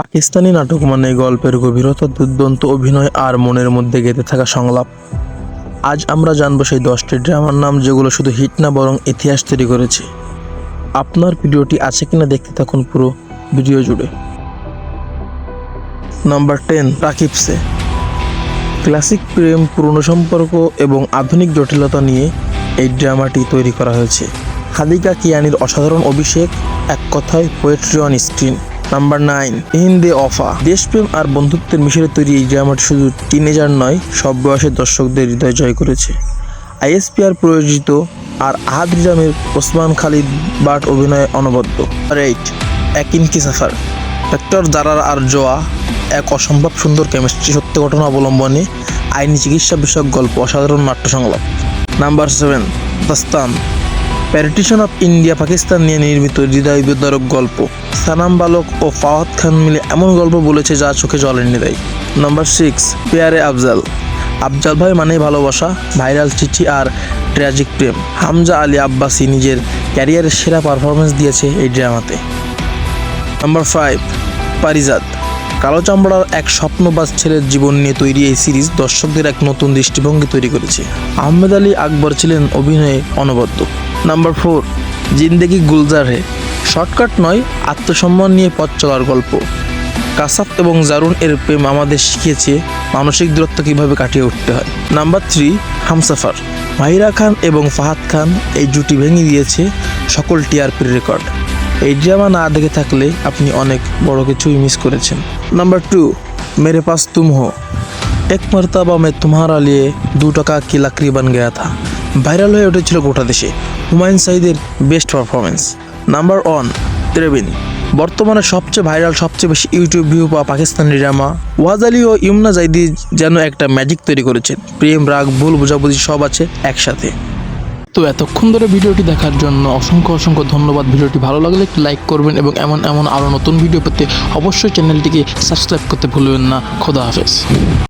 পাকিস্তানি নাটক মানে গল্পের গভীরতা, দুর্দান্ত অভিনয় আর মনের মধ্যে গেঁথে থাকা সংলাপ। আজ আমরা জানব সেই দশটি ড্রামার নাম যেগুলো শুধু হিট না, বরং ইতিহাস তৈরি করেছে। আপনার ভিডিওটি আছে কিনা দেখতে থাকুন পুরো ভিডিও জুড়ে। নাম্বার টেন, রাকিব সে। ক্লাসিক প্রেম, পুরনো সম্পর্ক এবং আধুনিক জটিলতা নিয়ে এই ড্রামাটি তৈরি করা হয়েছে। হাদিকা কিয়ানির অসাধারণ অভিষেক, এক কথায় poetry on screen number nine Ehd e Wafa. দেশপ্রেম আর বন্ধুত্বের মিশরে তৈরি এই ড্রামাটি শুধু টিনেজার নয়, সব বয়সের দর্শকদের হৃদয় জয় করেছে। আইএসপিআর প্রয়োজিত আর আহাদ রিজামের ওসমান খালিদ বাট অভিনয়ে অনবদ্য। এইট এক ইনকি সাফার। ডক্টর জারার আর জোয়া এক অসম্ভব সুন্দর কেমিস্ট্রি সত্য ঘটনা অবলম্বনে আইনি চিকিৎসা বিষয়ক গল্প, অসাধারণ নাট্য সংলাপ number seven Dastaan. Partition of India Pakistan নিয়ে নির্মিত হৃদয় বিদারক গল্প। সানাম বালক ও ফাওয়াদ খান মিলে এমন গল্প বলেছে যা চোখে জল এনে দেয়। Number six Pyare Afzal. Afzal ভাই মানেই ভালোবাসা, ভাইরাল চিঠি আর ট্র্যাজিক প্রেম। হামজা আলী আব্বাসি নিজের ক্যারিয়ারের সেরা পারফরমেন্স দিয়েছে এই ড্রামাতে নাম্বার ফাইভ পারিজাত। কালো চামড়ার এক স্বপ্নবাজ ছেলের জীবন নিয়ে তৈরি এই সিরিজ দর্শকদের এক নতুন দৃষ্টিভঙ্গি তৈরি করেছে। আহমেদ আলী আকবর ছিলেন অভিনয়ে অনবদ্য। Number four Zindagi Gulzar Hai. Shortcut নয়, আত্মসম্মান নিয়ে পথ চলার গল্প। কাসাফ এবং জারুন এর প্রেম আমাদের শিখিয়েছে মানসিক দূরত্ব কীভাবে কাটিয়ে উঠতে হয়। Number three Humsafar. Mahira Khan এবং ফাহাদ খান এই জুটি ভেঙে দিয়েছে সকল টিআরপির রেকর্ড। এই ড্রামা না দেখে থাকলে আপনি অনেক বড় কিছুই মিস করেছেন। নাম্বার টু মেরে পাস তুম হো। এক মরতবা মে তোমারা লিয়ে দু টাকা কি লাকড়ি বান গয়া থা। ভাইরাল হয়ে উঠেছিল গোটা দেশে। হুমায়ুন সাইদের best performance number one, Tere Bin. বর্তমানে সবচেয়ে ভাইরাল, সবচেয়ে বেশি ইউটিউব ভিউ পাওয়া পাকিস্তানি ড্রামা ওয়াজ আলী ও ইমনা জাইদি যেন একটা ম্যাজিক তৈরি করেছেন। প্রেম, রাগ, ভুল, বোঝাবুঝি সব আছে একসাথে। তো এতক্ষণ ধরে ভিডিওটি দেখার জন্য অসংখ্য অসংখ্য ধন্যবাদ। ভিডিওটি ভালো লাগলে একটু লাইক করবেন এবং এমন এমন আরও নতুন ভিডিও পেতে অবশ্যই চ্যানেলটিকে সাবস্ক্রাইব করতে ভুলবেন না। খোদা হাফেজ।